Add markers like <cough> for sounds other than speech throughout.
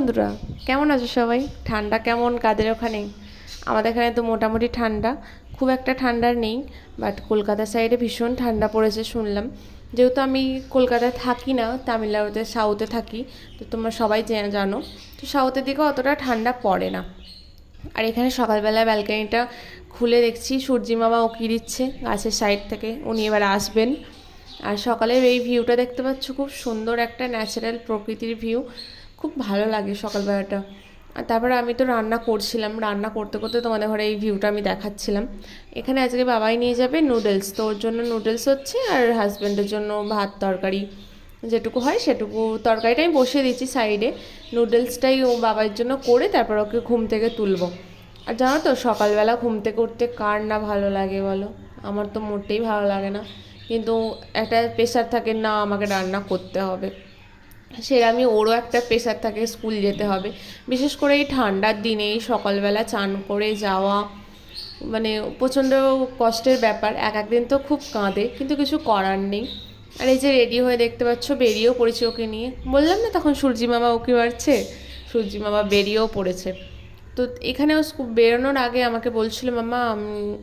বন্ধুরা? কেমন আছো সবাই? ঠান্ডা কেমন কাদের ওখানে? আমাদের এখানে তো মোটামুটি ঠান্ডা, খুব একটা ঠান্ডা নেই বাট কলকাতা সাইডে ভীষণ ঠান্ডা পড়েছে শুনলাম। যেহেতু আমি কলকাতায় থাকি না, তামিলনাড়ুতে সাউথে থাকি, তো তোমরা সবাই জানো তো সাউথের দিকে অতটা ঠান্ডা পড়ে না। আর এখানে সকালবেলা ব্যালকানিটা খুলে দেখছি, সূর্যি মামা উকি দিচ্ছে গাছের সাইড থেকে, উনি এবার আসবেন। আর সকালের এই ভিউটা দেখতে পাচ্ছ, খুব সুন্দর একটা ন্যাচারাল প্রকৃতির ভিউ খুব ভালো লাগে সকালবেলাটা। আর তারপরে আমি তো রান্না করছিলাম, রান্না করতে করতে তোমাদের ঘরে এই ভিউটা আমি দেখাচ্ছিলাম। এখানে আজকে বাবাই নিয়ে যাবে নুডলস তো ওর জন্য নুডলস হচ্ছে আর হাজব্যান্ডের জন্য ভাত তরকারি। যেটুকু হয় সেটুকু তরকারিটা আমি বসিয়ে দিচ্ছি সাইডে নুডলসটাই ও বাবার জন্য করে তারপর ওকে ঘুম থেকে তুলবো। আর জানো তো সকালবেলা ঘুম থেকে উঠতে কার না ভালো লাগে বলো? আমার তো মোটেই ভালো লাগে না। কিন্তু একটা প্রেশার থাকে না আমাকে রান্না করতে হবে। সেরকমই ওরও একটা প্রেশার থাকে স্কুল যেতে হবে। বিশেষ করে এই ঠান্ডার দিনে, এই সকালবেলা চান করে যাওয়া মানে প্রচণ্ড কষ্টের ব্যাপার। এক একদিন তো খুব কাঁদে, কিন্তু কিছু করার নেই। আর এই যে রেডি হয়ে দেখতে পাচ্ছ, বেরিয়েও পড়েছি ওকে নিয়ে। বললাম না তখন সূর্যি মামা ওকে মারছে? সূর্যি মামা বেরিয়েও পড়েছে। তো এখানেও বেরোনোর আগে আমাকে বলছিল, মামা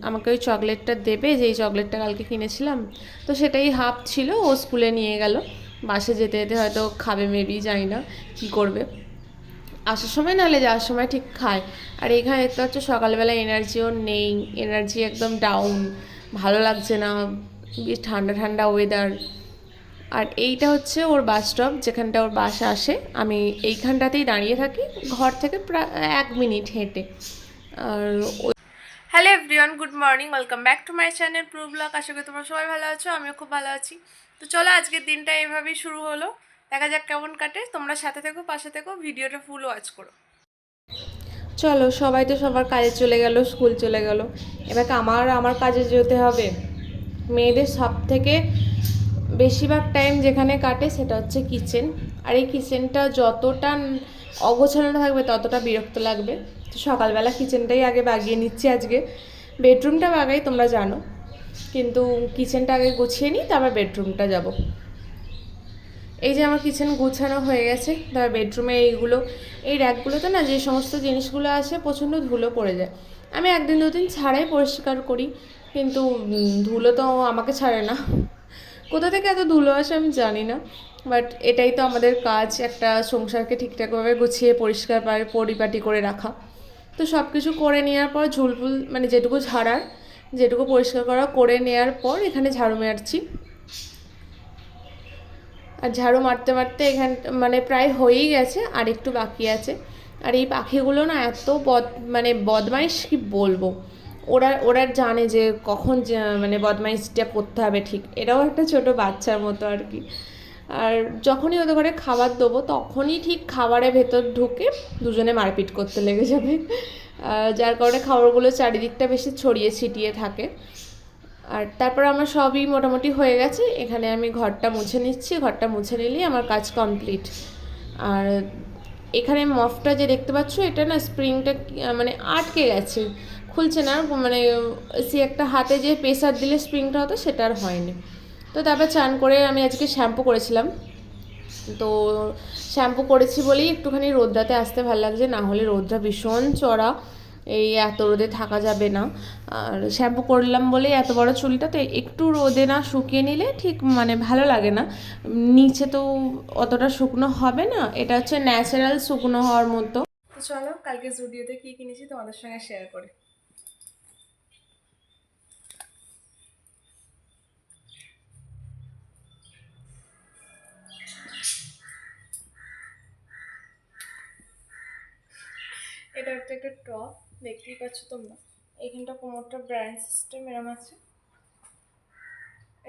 আমাকে ওই চকলেটটা দেবে, যেই চকলেটটা কালকে কিনেছিলাম। তো সেটাই হাফ ছিল, ও স্কুলে নিয়ে গেল। বাসে যেতে যেতে হয়তো খাবে মেবি জানি না কী করবে। আসার সময় নাহলে যাওয়ার সময় ঠিক খায়। আর এখানে দেখতে পাচ্ছ সকালবেলা এনার্জিও নেই এনার্জি একদম ডাউন ভালো লাগছে না, বেশ ঠান্ডা ঠান্ডা ওয়েদার আর এইটা হচ্ছে ওর বাস স্টপ যেখানটা ওর বাস আসে। আমি এইখানটাতেই দাঁড়িয়ে থাকি, ঘর থেকে প্রায় এক মিনিট হেঁটে। আর hello everyone good morning welcome back to my channel pro blog আশা করি তোমরা সবাই ভালো আছো, আমিও খুব ভালো আছি। তো চলো আজকের দিনটা এভাবেই শুরু হলো। দেখা যাক কেমন কাটে। তোমরা সাথে থেকো, পাশে থেকো, ভিডিওটা ফুল ওয়াচ করো। চলো, সবাই তো সবার কাজে চলে গেল স্কুল চলে গেল। এবার আমার আমার কাজে যেতে হবে। মেয়েদের সব থেকে বেশিরভাগ টাইম যেখানে কাটে সেটা হচ্ছে কিচেন আর এই কিচেনটা যতটা অগোছানো থাকবে, ততটা বিরক্ত লাগবে। তো সকালবেলা কিচেনটাই আগে বাগিয়ে নিচ্ছি আজকে। বেডরুমটা বাগাই, তোমরা জানো। কিন্তু কিচেনটা আগে গুছিয়ে নিই, তারপর বেডরুমটা যাব। এই যে আমার কিচেন গুছানো হয়ে গেছে, তারপর বেডরুমে এইগুলো, এই র্যাকগুলোতে না যে সমস্ত জিনিসগুলো আছে, প্রচণ্ড ধুলো পড়ে যায়। আমি একদিন দুদিন ছাড়াই পরিষ্কার করি, কিন্তু ধুলো তো আমাকে ছাড়ে না। কোথা থেকে এত ধুলো আসে আমি জানি না বাট এটাই তো আমাদের কাজ, একটা সংসারকে ঠিকঠাকভাবে গুছিয়ে পরিষ্কার পারে- পরিপাটি করে রাখা। তো সব কিছু করে নেওয়ার পর ঝুলফুল মানে যেটুকু ঝাড়ার যেটুকু পরিষ্কার করা, করে নেওয়ার পর এখানে ঝাড়ু মারছি। আর ঝাড়ু মারতে মারতে এখান মানে প্রায় হয়েই গেছে, আর একটু বাকি আছে। আর এই পাখিগুলো না এত বদ মানে বদমাইশ কি বলব? ওরা ওরা জানে যে কখন মানে বদমাইশটা করতে হবে ঠিক। এটাও একটা ছোট বাচ্চার মতো আর কি। আর যখনই ওদের ঘরে খাবার দেবো, তখনই ঠিক খাবারের ভেতর ঢুকে দুজনে মারপিট করতে লেগে যাবে। যার কারণে খাবারগুলো চারিদিকটা বেশি ছড়িয়ে ছিটিয়ে থাকে। আর তারপর আমার সবই মোটামুটি হয়ে গেছে। এখানে আমি ঘরটা মুছে নিচ্ছি। ঘরটা মুছে নিলেই আমার কাজ কমপ্লিট। আর এখানে মফটা যে দেখতে পাচ্ছ, এটা না স্প্রিংটা মানে আটকে গেছে। খুলছে না মানে সে একটা হাতে যে প্রেসার দিলে স্প্রিংটা হতো, সেটা আর হয়নি। তো তারপর চান করে আমি আজকে শ্যাম্পু করেছিলাম। তো শ্যাম্পু করেছি বলেই একটুখানি রোদ্রাতে আসতে ভালো লাগছে, না হলে রোদটা ভীষণ চড়া, এই এত রোদে থাকা যাবে না। আর শ্যাম্পু করলাম বলেই এত বড় চুলটা, তো একটু রোদে না শুকিয়ে নিলে ঠিক মানে ভালো লাগে না। নিচে তো অতটা শুকনো হবে না, এটা হচ্ছে ন্যাচারাল শুকনো হওয়ার মতো। চলো, কালকে জুডিওতে কী কিনেছি তোমাদের সঙ্গে শেয়ার করি। এটা একটা টপ দেখতেই পাচ্ছ তোমরা। এইখানটা কোমরটা ব্র্যান্ড সিস্টেম এরম আছে।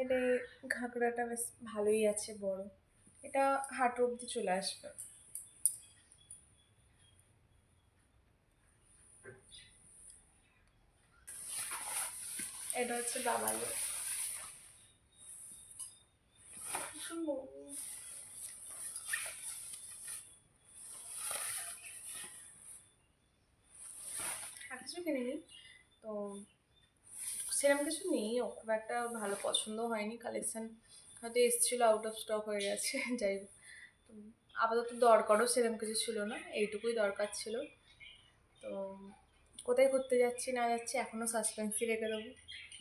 এটা ঘাগরাটা বেশ ভালোই আছে, বড়। এটা হাঁটু অবধি চলে আসবে। এটা হচ্ছে বাবাইয়ের কিছু কিনিনি। তো সেরকম কিছু নেই খুব একটা ভালো পছন্দ হয়নি। কালেকশান হয়তো এসেছিল আউট অফ স্টক হয়ে গেছে, <laughs> যাই আপাতত দরকারও সেরকম কিছু ছিল না, এইটুকুই দরকার ছিল। তো কোথায় ঘুরতে যাচ্ছি, না যাচ্ছি এখনও সাসপেন্সই রেখে দেবো।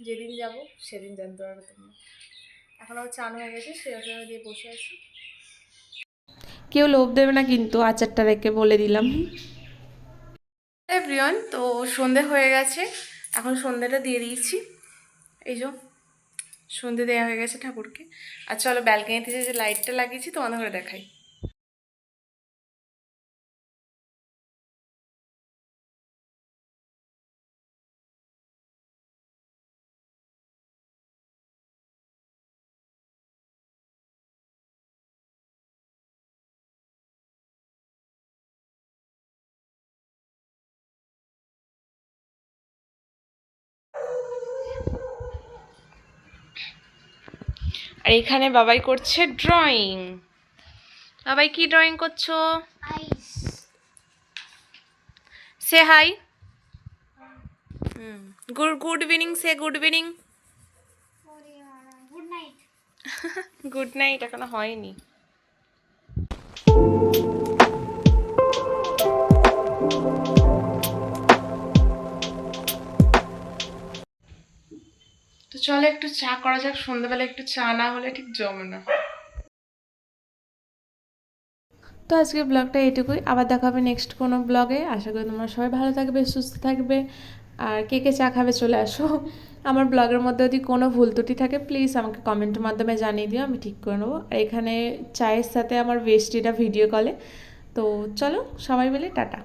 যেদিন যাব, সেদিন জানতে পারবে তোমরা। এখন আমার চান হয়ে গেছে সেরকম দিয়ে বসে আছি। কেউ লোভ দেবে না কিন্তু, আচারটা রেখে বলে দিলাম। এভরিওয়ান তো সন্ধে হয়ে গেছে। এখন সন্ধেটা দিয়ে দিয়েছি। এই যে, সন্ধে দেওয়া হয়ে গেছে ঠাকুরকে। আর চলো ব্যালকানিতে যে লাইটটা লাগিয়েছি তোমাদের ঘরে দেখাই। আর এখানে বাবাই করছে ড্রয়িং বাবাই কি ড্রয়িং করছ? আইস say hi good good evening say good evening good night good night এখনও হয়নি। তো চলো একটু চা করা যাক, সন্ধ্যাবেলা একটু চা না হলে ঠিক জমে না। তো আজকের ব্লগটা এটুকুই আবার দেখা হবে নেক্সট কোনো ব্লগে। আশা করি তোমরা সবাই ভালো থাকবে, সুস্থ থাকবে। আর কে কে চা খাবে চলে আসো। আমার ব্লগের মধ্যে যদি কোনো ভুল ত্রুটি থাকে প্লিজ আমাকে কমেন্টের মাধ্যমে জানিয়ে দিও, আমি ঠিক করে নেব। আর এখানে চায়ের সাথে আমার বেস্টিটা ভিডিও কলে তো চলো সবাই মিলে, টাটা।